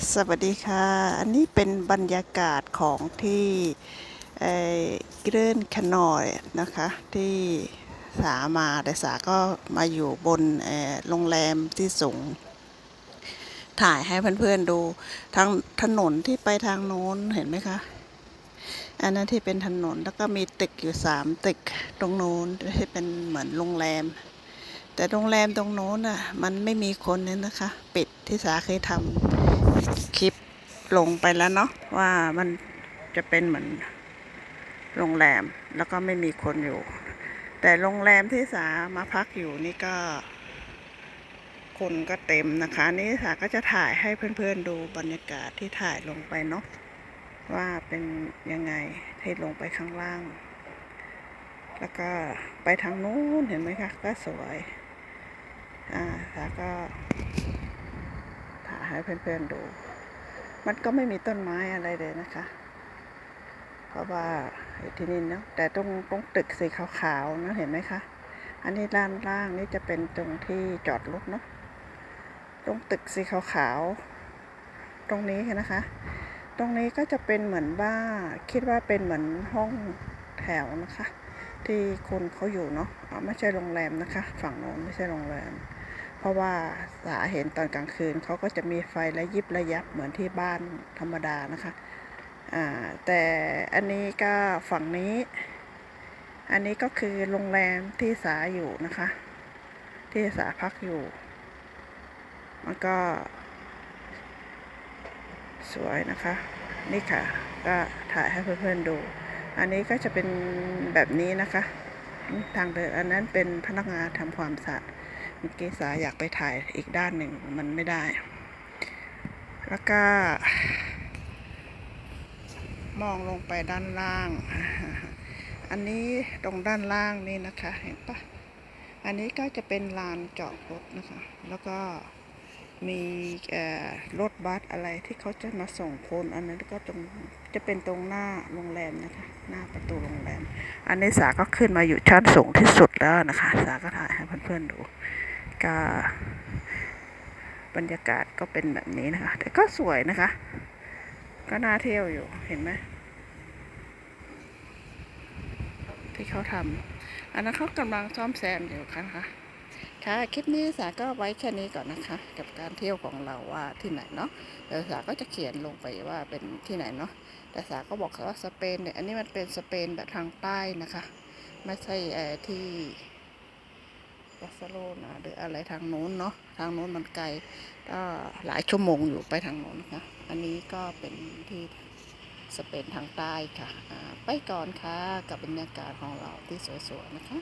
สวัสดีค่ะ อันนี้เป็นบรรยากาศของที่เอ่อเกรนแคนอยนะคะ ที่สามาแต่สาก็มาอยู่บนโรงแรมที่สูง ถ่ายให้เพื่อนๆดูทางถนนที่ไปทางโน้นเห็นไหมคะอันนั้นที่เป็นถนนแล้วก็มีตึกอยู่สามตึกตรงโน้นที่เป็นเหมือนโรงแรม แต่โรงแรมตรงโน้นอะมันไม่มีคนเนี่ยนะคะ ปิดที่สาเคยทำ คลิปลงไปแล้วเนาะว่ามันจะเป็นเหมือนโรงแรมแล้วก็ไม่มีคนอยู่ แต่โรงแรมที่สามาพักอยู่นี่ก็ คนก็เต็มนะคะ นี่สาก็จะถ่ายให้เพื่อนๆดูบรรยากาศที่ถ่ายลงไปเนาะว่าเป็นยังไงที่ลงไปข้างล่าง แล้วก็ไปทางนู้นเห็นไหมคะก็สวย อ่าแล้วก็ ให้เพื่อนๆดู มันก็ไม่มีต้นไม้อะไรเลยนะคะ เพราะว่าที่นี่เนาะแต่ตรงตรงตึกสีขาวๆนะเห็นไหมคะ อันนี้ด้านล่างนี่จะเป็นตรงที่จอดรถเนาะตรงตึกสีขาวๆตรงนี้นะคะ ตรงนี้ก็จะเป็นเหมือนบ้านคิดว่าเป็นเหมือนห้องแถวนะคะ ที่คนเขาอยู่เนาะไม่ใช่โรงแรมนะคะ ฝั่งโน้นไม่ใช่โรงแรม เพราะว่าสาเห็นตอนกลางคืนเขาก็จะมีไฟระยิบระยับเหมือนที่บ้านธรรมดานะคะแต่อันนี้ก็ฝั่งนี้ อันนี้ก็คือโรงแรมที่สาอยู่นะคะ ที่สาพักอยู่ มันก็ สวยนะคะ นี่ค่ะ ก็ถ่ายให้เพื่อนๆดู อันนี้ก็จะเป็นแบบนี้นะคะ ทางเดินอันนั้นเป็นพนักงานทำความสะอาด เมื่อกี้สาอยากไปถ่ายอีกด้านหนึ่งมันไม่ได้ แล้วก็ มองลงไปด้านล่าง อันนี้ตรงด้านล่างนี่นะคะ เห็นปะอันนี้ก็จะเป็นลานจอดรถนะคะ แล้วก็มีรถบัสอะไรที่เขาจะมาส่งคนอันนั้นก็ตรงจะเป็นตรงหน้าโรงแรมนะคะ หน้าประตูโรงแรม อันนี้สาก็ขึ้นมาอยู่ชั้นสูงที่สุดแล้วนะคะ สาก็ถ่ายให้เพื่อนๆดู ก็บรรยากาศก็เป็นแบบนี้นะคะ แต่ก็สวยนะคะ ก็น่าเที่ยวอยู่เห็นไหมที่เขาทำอันนั้นเขากำลังซ่อมแซมอยู่ค่ะนะคะค่ะ คลิปนี้สาก็ไว้แค่นี้ก่อนนะคะ กับการเที่ยวของเราว่าที่ไหนเนาะเดี๋ยวสาก็จะเขียนลงไปว่าเป็นที่ไหนเนาะแต่สาก็บอกว่าสเปนเนี่ยอันนี้มันเป็นสเปนแบบทางใต้นะคะ ไม่ใช่เอ่อที่ บาร์เซโลนาหรืออะไรทางโน้นเนาะทางโน้นมันไกลก็หลายชั่วโมงอยู่ไปทางโน้นค่ะ อันนี้ก็เป็นที่สเปนทางใต้ค่ะ ไปก่อนค่ะกับบรรยากาศของเราที่สวยๆนะคะ